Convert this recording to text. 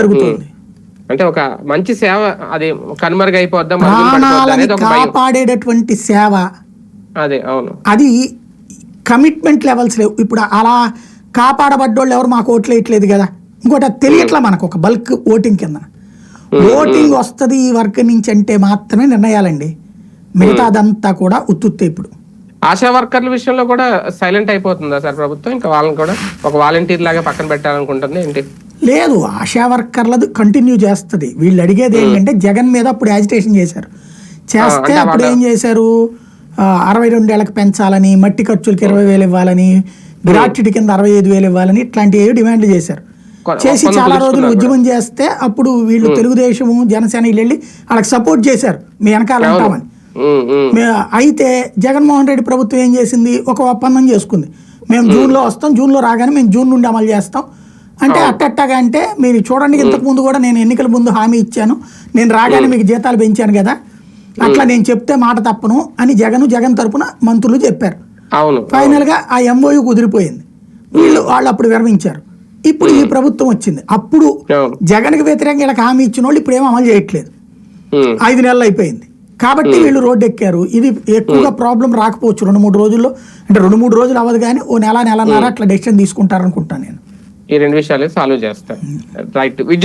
జరుగుతుంది. అంటే ఒక మంచి సేవ అది కనుమరుగైపోద్దాం కాపాడేటటువంటి సేవ. అదే అవును. అది కమిట్మెంట్ లెవెల్స్ లేవు. ఇప్పుడు అలా కాపాడబడ్డోళ్ళు ఎవరు మాకు ఓట్లు వేయట్లేదు కదా. ఇంకోటి అది తెలియట్లా మనకు ఒక బల్క్ ఓటింగ్ కింద. ఓటింగ్ వస్తుంది ఈ వర్క్ నుంచి అంటే మాత్రమే నిర్ణయాలండి. మిగతాదంతా కూడా ఉత్తుత్తే ఇప్పుడు. ఆశా వర్కర్ల విషయంలో కూడా సైలెంట్ అయిపోతుందా సార్ ప్రభుత్వం? ఇంకా వాళ్ళని కూడా ఒక వాలంటీర్ లాగా పక్కన పెట్టాలనుకుంటుంది ఏంటి? లేదు ఆశా వర్కర్లది కంటిన్యూ చేస్తుంది. వీళ్ళు అడిగేది ఏంటంటే జగన్ మీద అప్పుడు యాజిటేషన్ చేశారు. చేస్తే అప్పుడు ఏం చేశారు? అరవై రెండేళ్ళకు పెంచాలని మట్టి ఖర్చులకి ఇరవై వేలు ఇవ్వాలని గ్రాట్యుటీ కింద అరవై ఐదు వేలు ఇవ్వాలని ఇట్లాంటివి డిమాండ్లు చేశారు. చేసి చాలా రోజులు ఉద్యమం చేస్తే అప్పుడు వీళ్ళు తెలుగుదేశము జనసేన వీళ్ళు వెళ్ళి వాళ్ళకి సపోర్ట్ చేశారు. మీ వెనకాల ఉంటామని. అయితే జగన్మోహన్ రెడ్డి ప్రభుత్వం ఏం చేసింది? ఒక ఒప్పందం చేసుకుంది. మేము జూన్లో వస్తాం జూన్లో రాగానే మేము జూన్ నుండి అమలు చేస్తాం. అంటే అట్టట్టగా అంటే మీరు చూడండి ఇంతకు ముందు కూడా నేను ఎన్నికల ముందు హామీ ఇచ్చాను. నేను రాగానే మీకు జీతాలు పెంచాను కదా. అట్లా నేను చెప్తే మాట తప్పను అని జగన్ జగన్ తరపున మంత్రులు చెప్పారు. ఫైనల్గా ఆ ఎంఓయు కుదిరిపోయింది. వీళ్ళు వాళ్ళు అప్పుడు విరమించారు. ఇప్పుడు ఈ ప్రభుత్వం వచ్చింది. అప్పుడు జగన్కి వ్యతిరేకంగా వీళ్ళకి హామీ ఇచ్చిన వాళ్ళు ఇప్పుడు ఏం అమలు చేయట్లేదు. ఐదు నెలలు అయిపోయింది. కాబట్టి వీళ్ళు రోడ్డు ఎక్కారు. ఇది ఎక్కువగా ప్రాబ్లం రాకపోవచ్చు. రెండు మూడు రోజుల్లో అంటే రెండు మూడు రోజులు అవ్వదు కానీ ఓ నెల నెలన్నర అట్లా డెసిషన్ తీసుకుంటారు అనుకుంటాను నేను. ఈ రెండు విషయాలు సాల్వ్ చేస్తారు రైట్